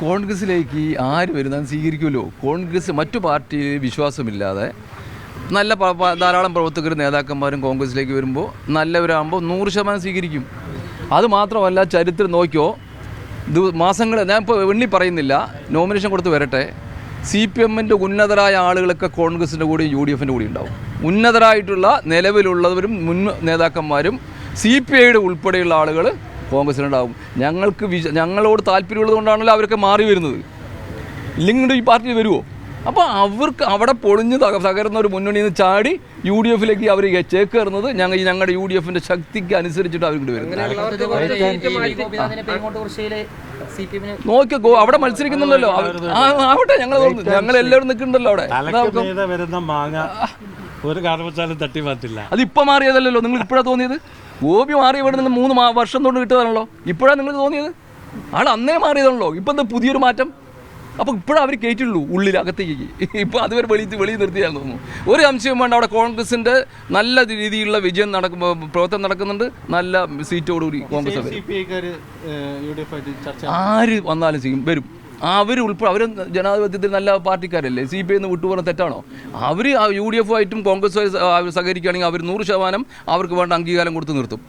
കോൺഗ്രസിലേക്ക് ആര് വരുന്നതെന്ന് സ്വീകരിക്കുമല്ലോ. കോൺഗ്രസ് മറ്റു പാർട്ടി വിശ്വാസമില്ലാതെ നല്ല ധാരാളം പ്രവർത്തകരും നേതാക്കന്മാരും കോൺഗ്രസ്സിലേക്ക് വരുമ്പോൾ നല്ലവരാകുമ്പോൾ നൂറ് ശതമാനം സ്വീകരിക്കും. അതുമാത്രമല്ല ചരിത്രം നോക്കിയോ മാസങ്ങൾ ഞാൻ ഇപ്പോൾ എണ്ണി പറയുന്നില്ല നോമിനേഷൻ കൊടുത്ത് വരട്ടെ. സി പി എമ്മിന്റെ ഉന്നതരായ ആളുകളൊക്കെ കോൺഗ്രസിന്റെ കൂടി യു ഡി എഫിന്റെ കൂടി ഉണ്ടാവും. ഉന്നതരായിട്ടുള്ള നിലവിലുള്ളവരും മുൻ നേതാക്കന്മാരും സി പി ഐയുടെ ഉൾപ്പെടെയുള്ള ആളുകൾ കോൺഗ്രസിനുണ്ടാവും ഞങ്ങൾക്ക് വിശ ഞങ്ങളോട് താല്പര്യമുള്ളത് കൊണ്ടാണല്ലോ അവരൊക്കെ മാറി വരുന്നത്. ഇല്ലെങ്കിൽ ഈ പാർട്ടി വരുമോ അപ്പോൾ അവർക്ക് അവിടെ പൊളിഞ്ഞ് തക തകർന്ന ഒരു മുന്നണിയിൽ നിന്ന് ചാടി യു ഡി എഫിലേക്ക് അവർ ചേക്കേറുന്നത് ഞങ്ങൾ ഞങ്ങളുടെ യു ഡി എഫിന്റെ ശക്തിക്ക് അനുസരിച്ചിട്ട് അവർക്ക് വരുന്നത്. നോക്കി ഗോ അവിടെ മത്സരിക്കുന്നുണ്ടല്ലോ. ആ, ആവട്ടെ ഞങ്ങൾ ഞങ്ങൾ എല്ലാവരും നിൽക്കുന്നുണ്ടല്ലോ അവിടെ. വരുന്ന മാങ്ങ ഒരു കാരണവശാലും തട്ടി മാറ്റില്ല. അത് ഇപ്പൊ മാറിയതല്ലോ നിങ്ങൾ ഇപ്പോഴാണ് തോന്നിയത്? ഗോപി മാറി ഇവിടെ നിന്ന് മൂന്ന് വർഷം കൊണ്ട് കിട്ടുകയാണല്ലോ ഇപ്പോഴാണ് നിങ്ങൾ തോന്നിയത്? ആൾ അന്നേ മാറിയതാണല്ലോ. ഇപ്പം എന്താ പുതിയൊരു മാറ്റം? അപ്പോൾ ഇപ്പോഴാണ് അവർ കയറ്റുള്ളൂ ഉള്ളിൽ അകത്തേക്ക് ഇപ്പോൾ അതുവരെ വെളിയിൽ വെളിയിൽ നിർത്തിയാന്ന് തോന്നുന്നു. ഒരു അംശം വേണ്ട അവിടെ കോൺഗ്രസിന്റെ നല്ല രീതിയിലുള്ള വിജയം നടക്കുമ്പോൾ പ്രവർത്തനം നടക്കുന്നുണ്ട്. നല്ല സീറ്റോടുകൂടി കോൺഗ്രസ് ആര് വന്നാലും ചെയ്യും. വരും. അവർ ഉൾപ്പെടെ അവർ ജനാധിപത്യത്തിൽ നല്ല പാർട്ടിക്കാരല്ലേ? സി പി ഐ എന്ന് വിട്ടുപോകുന്ന തെറ്റാണോ? അവർ യു ഡി എഫ് ആയിട്ടും കോൺഗ്രസുമായി സഹകരിക്കുകയാണെങ്കിൽ അവർ നൂറ് ശതമാനം അവർക്ക് വേണ്ട അംഗീകാരം കൊടുത്ത് നിർത്തും.